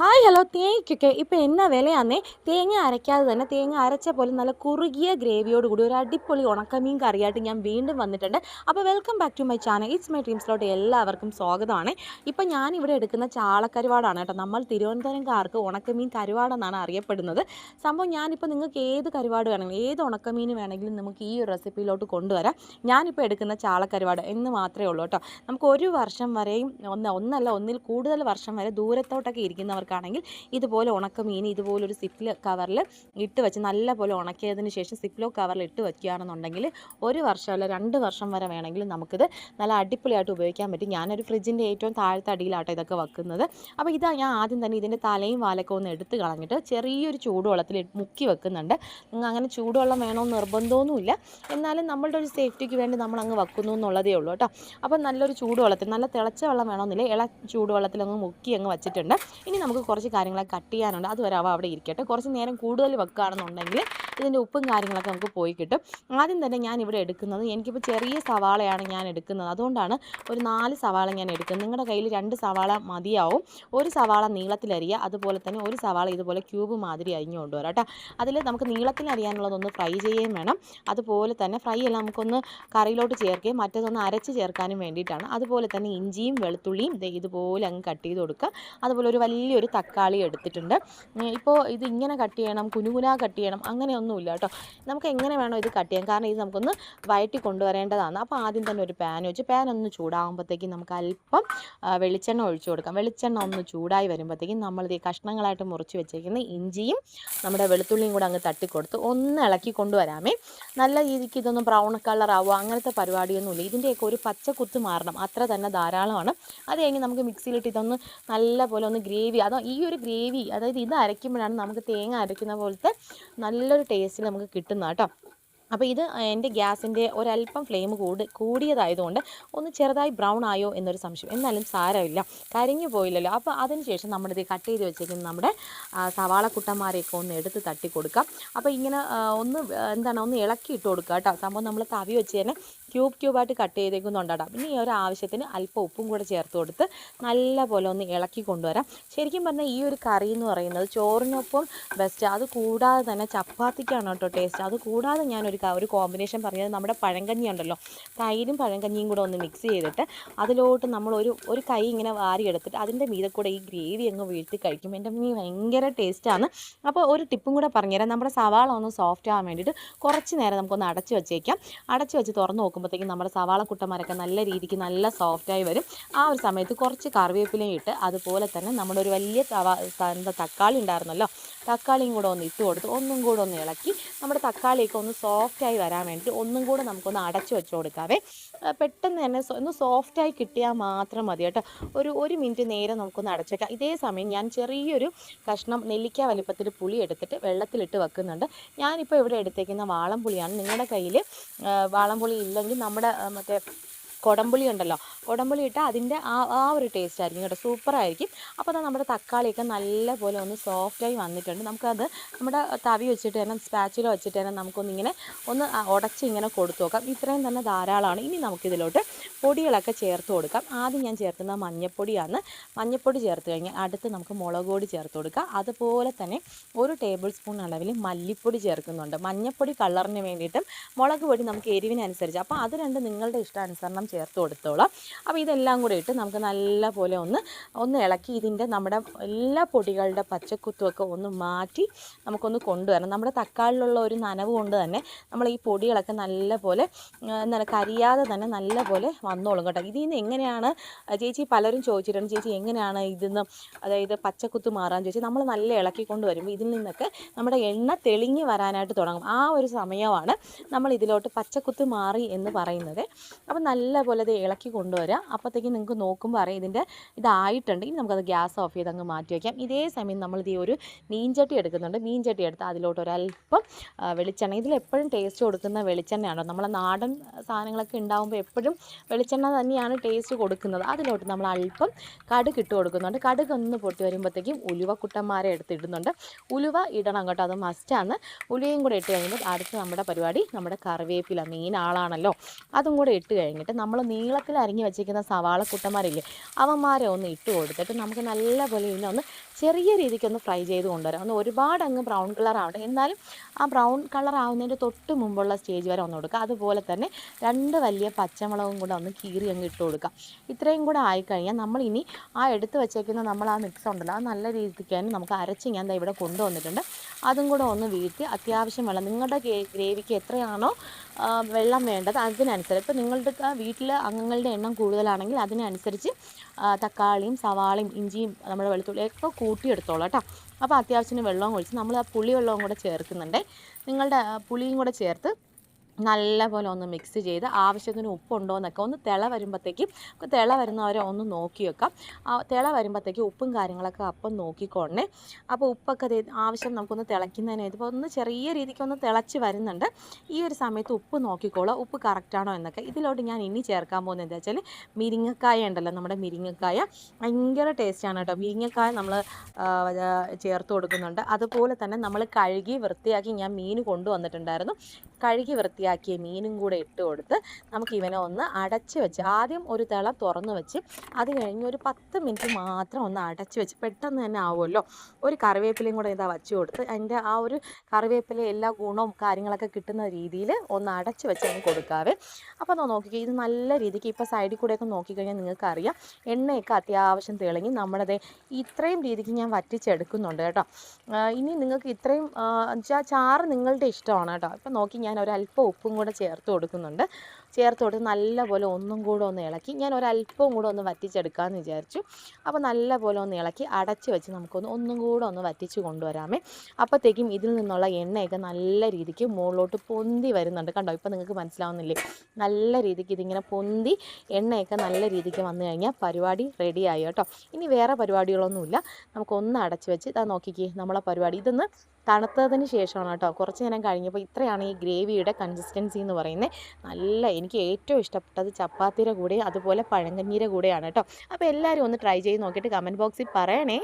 Hi hello തേങ്ങയ്ക്കൊക്കെ ഇപ്പോൾ എന്നാ വിലയാന്നേ? തേങ്ങ അരയ്ക്കാതെ തന്നെ തേങ്ങ അരച്ച പോലെ നല്ല കുറുകിയ ഗ്രേവിയോടുകൂടി ഒരു അടിപൊളി ഉണക്കമീൻ കറിയായിട്ട് ഞാൻ വീണ്ടും വന്നിട്ടുണ്ട്. അപ്പോൾ welcome back to my channel it's my ടീംസിലോട്ട് എല്ലാവർക്കും സ്വാഗതമാണ്. ഇപ്പം ഇവിടെ എടുക്കുന്ന ചാളക്കരുവാടാണ് കേട്ടോ. നമ്മൾ തിരുവനന്തപുരംകാർക്ക് ഉണക്കമീൻ കരുവാടെന്നാണ് അറിയപ്പെടുന്നത്. സംഭവം ഞാനിപ്പോൾ നിങ്ങൾക്ക് ഏത് കരുവാട് വേണമെങ്കിലും ഏത് ഉണക്കമീൻ വേണമെങ്കിലും നമുക്ക് ഈ ഒരു റെസിപ്പിയിലോട്ട് കൊണ്ടുവരാം. ഞാനിപ്പോൾ എടുക്കുന്ന ചാളക്കരുവാട് എന്ന് മാത്രമേ ഉള്ളൂ കേട്ടോ. നമുക്ക് ഒരു വർഷം വരെയും ഒന്ന് ഒന്നല്ല ഒന്നിൽ കൂടുതൽ വർഷം വരെ ദൂരത്തോട്ടൊക്കെ ഇരിക്കുന്നവർക്കാണെങ്കിൽ ഇതുപോലെ ഉണക്കമീൻ ഇതുപോലൊരു സിപ്പിൽ കവറിൽ ഇട്ട് വെച്ച് നല്ലപോലെ ഉണക്കിയതിന് ശേഷം സിപ്ലോ കവറിൽ ഇട്ട് വയ്ക്കുകയാണെന്നുണ്ടെങ്കിൽ ഒരു വർഷമല്ല രണ്ട് വർഷം വരെ വേണമെങ്കിലും നമുക്കിത് നല്ല അടിപൊളിയായിട്ട് ഉപയോഗിക്കാൻ പറ്റും. ഞാനൊരു ഫ്രിഡ്ജിന്റെ ഏറ്റവും താഴത്തെ അടിയിലാട്ടോ ഇതൊക്കെ വെക്കുന്നത്. അപ്പോൾ ഇതാ ഞാൻ ആദ്യം തന്നെ ഇതിന്റെ തലയും വാലൊക്കെ ഒന്ന് എടുത്ത് കളഞ്ഞിട്ട് ചെറിയൊരു ചൂടുവെള്ളത്തിൽ മുക്കി വെക്കുന്നുണ്ട്. നിങ്ങൾ അങ്ങനെ ചൂടുവെള്ളം വേണമെന്ന് നിർബന്ധമൊന്നുമില്ല. എന്നാലും നമ്മളുടെ ഒരു സേഫ്റ്റിക്ക് വേണ്ടി നമ്മൾ അങ്ങ് വെക്കുന്നു എന്നുള്ളതേ ഉള്ളൂ കേട്ടോ. അപ്പോൾ നല്ലൊരു ചൂടുവെള്ളത്തിൽ നല്ല തിളച്ച വെള്ളം വേണമെന്നില്ല ഇള ചൂടുവെള്ളത്തിൽ അങ്ങ് മുക്കി അങ്ങ് വെച്ചിട്ടുണ്ട്. ഇനി നമുക്ക് കുറച്ച് കാര്യങ്ങളൊക്കെ കട്ട് ചെയ്യാനുണ്ട്. അതുവരെ അവ അവിടെ ഇരിക്കട്ടെ. കുറച്ച് നേരം കൂടുതൽ വെക്കുകയാണെന്നുണ്ടെങ്കിൽ ഇതിന്റെ ഉപ്പും കാര്യങ്ങളൊക്കെ നമുക്ക് പോയി കിട്ടും. ആദ്യം തന്നെ ഞാൻ ഇവിടെ എടുക്കുന്നത് എനിക്കിപ്പോൾ ചെറിയ സവാളയാണ് ഞാൻ എടുക്കുന്നത്. അതുകൊണ്ടാണ് ഒരു നാല് സവാള ഞാൻ എടുക്കുന്നത്. നിങ്ങളുടെ കയ്യിൽ രണ്ട് സവാള മതിയാവും. ഒരു സവാള നീളത്തിലരിയുക അതുപോലെ തന്നെ ഒരു സവാള ഇതുപോലെ ക്യൂബ് മാതിരി അരിഞ്ഞു കൊണ്ടുവരാം കേട്ടോ. അതിൽ നമുക്ക് നീളത്തിൽ അരിയാനുള്ളതൊന്ന് ഫ്രൈ ചെയ്യുകയും വേണം. അതുപോലെ തന്നെ ഫ്രൈ എല്ലാം നമുക്കൊന്ന് കറിയിലോട്ട് ചേർക്കുകയും മറ്റേതൊന്ന് അരച്ച് ചേർക്കാനും വേണ്ടിയിട്ടാണ്. അതുപോലെ തന്നെ ഇഞ്ചിയും വെളുത്തുള്ളിയും ഇതുപോലെ അങ്ങ് കട്ട് ചെയ്ത് കൊടുക്കുക. അതുപോലെ ഒരു വലിയൊരു തക്കാളി എടുത്തിട്ടുണ്ട്. ഇപ്പോൾ ഇത് ഇങ്ങനെ കട്ട് ചെയ്യണം കുനുകുന കട്ട് ചെയ്യണം അങ്ങനെയൊന്നുമില്ല കേട്ടോ. നമുക്ക് എങ്ങനെ വേണോ ഇത് കട്ട് ചെയ്യാം. കാരണം ഇത് നമുക്കൊന്ന് വയറ്റി കൊണ്ടുവരേണ്ടതാണ്. അപ്പോൾ ആദ്യം തന്നെ ഒരു പാൻ വെച്ച് പാൻ ഒന്ന് ചൂടാകുമ്പോഴത്തേക്കും നമുക്ക് അല്പം വെളിച്ചെണ്ണ ഒഴിച്ചു കൊടുക്കാം. വെളിച്ചെണ്ണ ഒന്ന് ചൂടായി വരുമ്പോഴത്തേക്കും നമ്മളിത് ഈ കഷ്ണങ്ങളായിട്ട് മുറിച്ച് വെച്ചേക്കുന്ന ഇഞ്ചിയും നമ്മുടെ വെളുത്തുള്ളിയും കൂടെ അങ്ങ് തട്ടിക്കൊടുത്ത് ഒന്ന് ഇളക്കി കൊണ്ടുവരാമേ. നല്ല രീതിക്ക് ഇതൊന്ന് ബ്രൗൺ കളർ ആവുക അങ്ങനത്തെ പരിപാടിയൊന്നുമില്ല. ഇതിന്റെയൊക്കെ ഒരു പച്ച കുത്ത് മാറണം. അത്ര തന്നെ ധാരാളമാണ്. അത് കഴിഞ്ഞ് നമുക്ക് മിക്സിയിലിട്ട് ഇതൊന്ന് നല്ല പോലെ ഒന്ന് ഗ്രേവി അതോ ഈ ഒരു ഗ്രേവി അതായത് ഇത് അരയ്ക്കുമ്പോഴാണ് നമുക്ക് തേങ്ങ അരയ്ക്കുന്ന പോലത്തെ നല്ലൊരു ടേസ്റ്റ് നമുക്ക് കിട്ടുന്നത് കേട്ടോ. അപ്പോൾ ഇത് എന്റെ ഗ്യാസിന്റെ ഒരല്പം ഫ്ലെയിം കൂടി കൂടിയതായതുകൊണ്ട് ഒന്ന് ചെറുതായി ബ്രൗൺ ആയോ എന്നൊരു സംശയം. എന്നാലും സാരമില്ല. കരിഞ്ഞു പോയില്ലല്ലോ. അപ്പോൾ അതിനുശേഷം നമ്മളിത് കട്ട് ചെയ്ത് വെച്ചേക്കുന്ന നമ്മുടെ സവാള കുട്ടന്മാരെയൊക്കെ ഒന്ന് എടുത്ത് തട്ടി കൊടുക്കാം. അപ്പോൾ ഇങ്ങനെ ഒന്ന് എന്താണ് ഒന്ന് ഇളക്കി ഇട്ട് കൊടുക്കുക കേട്ടോ. സംഭവം നമ്മൾ തവി വെച്ച് തന്നെ ക്യൂബ് ക്യൂബായിട്ട് കട്ട് ചെയ്തേക്കുന്നുണ്ടാടാം പിന്നെ ഈ ഒരു ആവശ്യത്തിന് അല്പം ഉപ്പും കൂടെ ചേർത്ത് കൊടുത്ത് നല്ലപോലെ ഒന്ന് ഇളക്കി കൊണ്ടുവരാം. ശരിക്കും പറഞ്ഞാൽ ഈ ഒരു കറി എന്ന് പറയുന്നത് ചോറിനൊപ്പം ബെസ്റ്റ് അത് കൂടാതെ തന്നെ ചപ്പാത്തിക്കാണ് കേട്ടോ ടേസ്റ്റ് അത് കൂടാതെ ഞാനൊരു ക- ഒരു കോമ്പിനേഷൻ പറഞ്ഞത് നമ്മുടെ പഴങ്കഞ്ഞി ഉണ്ടല്ലോ തൈരും പഴങ്കഞ്ഞിയും കൂടെ ഒന്ന് മിക്സ് ചെയ്തിട്ട് അതിലോട്ട് നമ്മൾ ഒരു ഒരു കൈ ഇങ്ങനെ വാരി എടുത്തിട്ട് അതിന്റെ മീതെ കൂടെ ഈ ഗ്രേവി അങ്ങ് വീഴ്ത്തി കഴിക്കും. എന്റെ മീൻ ഭയങ്കര ടേസ്റ്റാണ് അപ്പോൾ ഒരു ടിപ്പും കൂടെ പറഞ്ഞുതരാം നമ്മുടെ സവാള ഒന്ന് സോഫ്റ്റ് ആവാൻ വേണ്ടിയിട്ട് കുറച്ച് നേരം നമുക്കൊന്ന് അടച്ചു വെച്ചേക്കാം. അടച്ചു വെച്ച് തുറന്ന് നോക്കുമ്പോഴത്തേക്കും നമ്മുടെ സവാള കുട്ടന്മാരൊക്കെ നല്ല രീതിക്ക് നല്ല സോഫ്റ്റായി വരും. ആ ഒരു സമയത്ത് കുറച്ച് കറിവേപ്പിലയും ഇട്ട് അതുപോലെ തന്നെ നമ്മുടെ ഒരു വലിയ തവ തക്കാളി ഉണ്ടായിരുന്നല്ലോ തക്കാളിയും കൂടെ ഒന്ന് ഇട്ട് കൊടുത്ത് ഒന്നും കൂടെ ഒന്ന് ഇളക്കി നമ്മുടെ തക്കാളിയൊക്കെ ഒന്ന് സോഫ്റ്റായി വരാൻ വേണ്ടിയിട്ട് ഒന്നും കൂടെ നമുക്കൊന്ന് അടച്ചു വെച്ച് കൊടുക്കാവേ. പെട്ടെന്ന് തന്നെ ഒന്ന് സോഫ്റ്റായി കിട്ടിയാൽ മാത്രം മതി കേട്ടോ. ഒരു ഒരു മിനിറ്റ് നേരം നമുക്കൊന്ന് അടച്ചേക്കാം ഇതേ സമയം ഞാൻ ചെറിയൊരു കഷ്ണം നെല്ലിക്ക വലിപ്പത്തിൽ പുളി എടുത്തിട്ട് വെള്ളത്തിലിട്ട് വെക്കുന്നുണ്ട്. ഞാനിപ്പോൾ ഇവിടെ എടുത്തേക്കുന്ന വാളം പുളിയാണ് നിങ്ങളുടെ കയ്യിൽ വാളം പുളി ഇല്ലെങ്കിൽ നമ്മുടെ മറ്റേ കൊടംപുളി ഉണ്ടല്ലോ. കൊടംപുളി ഇട്ടാൽ അതിന്റെ ആ ആ ഒരു ടേസ്റ്റ് ആയിരിക്കും കേട്ടോ. സൂപ്പറായിരിക്കും അപ്പോൾ അത് നമ്മുടെ തക്കാളിയൊക്കെ നല്ലപോലെ ഒന്ന് സോഫ്റ്റായി വന്നിട്ടുണ്ട്. നമുക്കത് നമ്മുടെ തവി വെച്ചിട്ട് തന്നെ സ്പാച്ചില വെച്ചിട്ട് തന്നെ നമുക്കൊന്നിങ്ങനെ ഒന്ന് ഉടച്ച് ഇങ്ങനെ കൊടുത്തു നോക്കാം. ഇത്രയും തന്നെ ധാരാളമാണ്. ഇനി നമുക്കിതിലോട്ട് പൊടികളൊക്കെ ചേർത്ത് കൊടുക്കാം. ആദ്യം ഞാൻ ചേർക്കുന്ന മഞ്ഞൾപ്പൊടിയാണ് മഞ്ഞൾപ്പൊടി ചേർത്ത് കഴിഞ്ഞാൽ അടുത്ത് നമുക്ക് മുളക് പൊടി ചേർത്ത് കൊടുക്കാം. അതുപോലെ തന്നെ ഒരു ടേബിൾ സ്പൂൺ അളവിൽ മല്ലിപ്പൊടി ചേർക്കുന്നുണ്ട്. മഞ്ഞപ്പൊടി കളറിന് വേണ്ടിയിട്ടും മുളക് പൊടി നമുക്ക് എരിവിനനുസരിച്ച്. അപ്പോൾ അത് രണ്ട് നിങ്ങളുടെ ഇഷ്ടാനുസരണം ചേർത്ത് കൊടുത്തോളാം. അപ്പോൾ ഇതെല്ലാം കൂടെ ഇട്ട് നമുക്ക് നല്ല പോലെ ഒന്ന് ഒന്ന് ഇളക്കി ഇതിന്റെ നമ്മുടെ എല്ലാ പൊടികളുടെ പച്ചക്കുത്തുമൊക്കെ ഒന്ന് മാറ്റി നമുക്കൊന്ന് കൊണ്ടുവരണം. നമ്മുടെ തക്കാളിലുള്ള ഒരു നനവ് കൊണ്ട് തന്നെ നമ്മൾ ഈ പൊടികളൊക്കെ നല്ല പോലെ എന്താണ് കരിയാതെ തന്നെ നല്ല പോലെ വന്നോളും കേട്ടോ. ഇതിൽ നിന്ന് എങ്ങനെയാണ് ചേച്ചി പലരും ചോദിച്ചിട്ടുണ്ട് ചേച്ചി എങ്ങനെയാണ് ഇതിന്ന് അതായത് പച്ചക്കുത്ത് മാറാൻ ചോദിച്ചാൽ നമ്മൾ നല്ല ഇളക്കി വരുമ്പോൾ ഇതിൽ നിന്നൊക്കെ നമ്മുടെ എണ്ണ തെളിഞ്ഞ് വരാനായിട്ട് തുടങ്ങും. ആ ഒരു സമയമാണ് നമ്മൾ ഇതിലോട്ട് പച്ചക്കുത്ത് മാറി എന്ന് പറയുന്നത്. അപ്പം നല്ല പോലെ ഇത് ഇളക്കി കൊണ്ടുവരാം. അപ്പോഴത്തേക്കും നിങ്ങൾക്ക് നോക്കുമ്പോൾ അറിയാം ഇതിന്റെ ഇതായിട്ടുണ്ട്. ഇനി നമുക്കത് ഗ്യാസ് ഓഫ് ചെയ്ത് അങ്ങ് മാറ്റി വയ്ക്കാം ഇതേ സമയം നമ്മൾ ഈ ഒരു മീൻചട്ടി എടുക്കുന്നുണ്ട്. മീൻചട്ടി എടുത്ത് അതിലോട്ട് ഒരല്പം വെളിച്ചെണ്ണ. ഇതിലെപ്പോഴും ടേസ്റ്റ് കൊടുക്കുന്ന വെളിച്ചെണ്ണയാണ്? നമ്മളെ നാടൻ സാധനങ്ങളൊക്കെ ഉണ്ടാകുമ്പോൾ എപ്പോഴും വെളിച്ചെണ്ണ തന്നെയാണ് ടേസ്റ്റ് കൊടുക്കുന്നത്. അതിലോട്ട് നമ്മൾ അല്പം കടുക് ഇട്ട് കൊടുക്കുന്നുണ്ട്. കടുക് ഒന്ന് പൊട്ടി വരുമ്പോഴത്തേക്കും ഉലുവ കുട്ടന്മാരെ എടുത്തിടുന്നുണ്ട് ഉലുവ ഇടണം കേട്ടോ. അത് മസ്റ്റാണ് ഉലുവയും കൂടെ ഇട്ട് കഴിയുമ്പോൾ അടുത്ത് നമ്മുടെ പരിപാടി നമ്മുടെ കറിവേപ്പില. മെയിൻ ആളാണല്ലോ. അതും കൂടെ ഇട്ട് കഴിഞ്ഞിട്ട് നമ്മൾ നീളത്തിൽ അരിഞ്ഞു വെച്ചിരിക്കുന്ന സവാള കുട്ടന്മാരില്ലേ അവന്മാരെ ഒന്ന് ഇട്ട് കൊടുത്തിട്ട് നമുക്ക് നല്ലപോലെ ഇതിനെ ഒന്ന് ചെറിയ രീതിക്കൊന്ന് ഫ്രൈ ചെയ്ത് കൊണ്ടുവരാം. ഒന്ന് ഒരുപാട് അങ്ങ് ബ്രൗൺ കളർ ആവട്ടെ. എന്നാലും ആ ബ്രൗൺ കളർ ആവുന്നതിന്റെ തൊട്ട് മുമ്പുള്ള സ്റ്റേജ് വരെ ഒന്ന് കൊടുക്കുക. അതുപോലെ തന്നെ രണ്ട് വലിയ പച്ചമുളകും കൂടെ ഒന്ന് കീറി അങ്ങ് ഇട്ട് കൊടുക്കുക. ഇത്രയും കൂടെ ആയിക്കഴിഞ്ഞാൽ നമ്മൾ ഇനി ആ എടുത്ത് വെച്ചേക്കുന്ന നമ്മൾ ആ മിക്സ് ഉണ്ടല്ലോ അത് നല്ല രീതിക്ക് തന്നെ നമുക്ക് അരച്ച് ഞാൻ ഇവിടെ കൊണ്ടുവന്നിട്ടുണ്ട്. അതും കൂടെ ഒന്ന് വീഴ്ത്തി അത്യാവശ്യം വെള്ളം നിങ്ങളുടെ ഗ്രേവിക്ക് എത്രയാണോ വെള്ളം വേണ്ടത് അതിനനുസരിച്ച്. ഇപ്പോൾ നിങ്ങളുടെ വീട്ടിൽ അംഗങ്ങളുടെ എണ്ണം കൂടുതലാണെങ്കിൽ അതിനനുസരിച്ച് തക്കാളിയും സവാളയും ഇഞ്ചിയും നമ്മുടെ വെളുത്തുള്ളിയൊക്കെ കൂട്ടിയെടുത്തോളാം കേട്ടോ. അപ്പോൾ അത്യാവശ്യത്തിന് വെള്ളവും ഒഴിച്ച് നമ്മൾ ആ പുളി വെള്ളവും കൂടെ ചേർക്കുന്നുണ്ട്. നിങ്ങളുടെ പുളിയും കൂടെ ചേർത്ത് നല്ലപോലെ ഒന്ന് മിക്സ് ചെയ്ത് ആവശ്യത്തിന് ഉപ്പുണ്ടോ എന്നൊക്കെ ഒന്ന് തിള വരുമ്പോഴത്തേക്കും തിള വരുന്നവരെ ഒന്ന് നോക്കി വെക്കാം. തിള വരുമ്പോഴത്തേക്കും ഉപ്പും കാര്യങ്ങളൊക്കെ അപ്പം നോക്കിക്കോണേ. അപ്പോൾ ഉപ്പൊക്കെ ആവശ്യം നമുക്കൊന്ന് തിളയ്ക്കുന്നതിന് ഇതിപ്പോൾ ഒന്ന് ചെറിയ രീതിക്ക് ഒന്ന് തിളച്ച് വരുന്നുണ്ട്. ഈ ഒരു സമയത്ത് ഉപ്പ് നോക്കിക്കോളൂ. ഉപ്പ് കറക്റ്റാണോ എന്നൊക്കെ. ഇതിലോട്ട് ഞാൻ ഇനി ചേർക്കാൻ പോകുന്നത് എന്താ വെച്ചാൽ മിരിങ്ങക്കായ ഉണ്ടല്ലോ നമ്മുടെ മിരിങ്ങക്കായ. ഭയങ്കര ടേസ്റ്റാണ് കേട്ടോ. മിരിങ്ങക്കായ നമ്മൾ ചേർത്ത് കൊടുക്കുന്നുണ്ട്. അതുപോലെ തന്നെ നമ്മൾ കഴുകി വൃത്തിയാക്കി ഞാൻ മീൻ കൊണ്ടുവന്നിട്ടുണ്ടായിരുന്നു. കഴുകി വൃത്തിയാക്കിയ മീനും കൂടെ ഇട്ട് കൊടുത്ത് നമുക്ക് ഇവനെ ഒന്ന് അടച്ച് വെച്ച് ആദ്യം ഒരു തിള തുറന്ന് വെച്ച് അത് കഴിഞ്ഞ് ഒരു പത്ത് മിനിറ്റ് മാത്രം ഒന്ന് അടച്ച് വെച്ച് പെട്ടെന്ന് തന്നെ ആവുമല്ലോ. ഒരു കറിവേപ്പിലയും കൂടെ ഇതാ വച്ച് കൊടുത്ത് അതിന്റെ ആ ഒരു കറിവേപ്പില എല്ലാ ഗുണവും കാര്യങ്ങളൊക്കെ കിട്ടുന്ന രീതിയിൽ ഒന്ന് അടച്ച് വെച്ച് അങ്ങ് കൊടുക്കാവേ. അപ്പോൾ ഒന്ന് നോക്കിക്കേ ഇത് നല്ല രീതിക്ക് ഇപ്പോൾ സൈഡിൽ കൂടെയൊക്കെ നോക്കിക്കഴിഞ്ഞാൽ നിങ്ങൾക്കറിയാം എണ്ണയൊക്കെ അത്യാവശ്യം തിളങ്ങി നമ്മളത് ഇത്രയും രീതിക്ക് ഞാൻ വറ്റിച്ചെടുക്കുന്നുണ്ട് കേട്ടോ. ഇനി നിങ്ങൾക്ക് ഇത്രയും ചാറ് നിങ്ങളുടെ ഇഷ്ടമാണ് കേട്ടോ. ഇപ്പം നോക്കി ഞാൻ ഒരല്പം ഉപ്പും കൂടെ ചേർത്ത് കൊടുക്കുന്നുണ്ട്. ചേർത്ത് കൊടുത്ത് നല്ലപോലെ ഒന്നും കൂടെ ഒന്ന് ഇളക്കി ഞാൻ ഒരല്പവും കൂടെ ഒന്ന് വറ്റിച്ചെടുക്കാമെന്ന് വിചാരിച്ചു. അപ്പോൾ നല്ലപോലെ ഒന്ന് ഇളക്കി അടച്ച് വെച്ച് നമുക്കൊന്ന് ഒന്നും കൂടെ ഒന്ന് വറ്റിച്ച് കൊണ്ടുവരാമേ. അപ്പോഴത്തേക്കും ഇതിൽ നിന്നുള്ള എണ്ണയൊക്കെ നല്ല രീതിക്ക് മുകളിലോട്ട് പൊന്തി വരുന്നുണ്ട്. കണ്ടോ? ഇപ്പോൾ നിങ്ങൾക്ക് മനസ്സിലാവുന്നില്ലേ? നല്ല രീതിക്ക് ഇതിങ്ങനെ പൊന്തി എണ്ണയൊക്കെ നല്ല രീതിക്ക് വന്നു കഴിഞ്ഞാൽ പരിപാടി റെഡിയായി കേട്ടോ. ഇനി വേറെ പരിപാടികളൊന്നുമില്ല. നമുക്കൊന്ന് അടച്ച് വെച്ച് ഇതാ നോക്കിക്കേ നമ്മളെ പരിപാടി. ഇതൊന്ന് തണുത്തതിന് ശേഷമാണ് കേട്ടോ. കുറച്ച് നേരം കഴിഞ്ഞപ്പോൾ ഇത്രയാണ് ഈ ഗ്രേവിയുടെ കൺസിസ്റ്റൻസി എന്ന് പറയുന്നത്. നല്ല എനിക്ക് ഏറ്റവും ഇഷ്ടപ്പെട്ടത് ചപ്പാത്തിയുടെ കൂടെ അതുപോലെ പഴങ്കഞ്ഞീരെ കൂടെയാണ് കേട്ടോ. അപ്പോൾ എല്ലാവരും ഒന്ന് ട്രൈ ചെയ്ത് നോക്കിയിട്ട് കമന്റ് ബോക്സിൽ പറയണേ.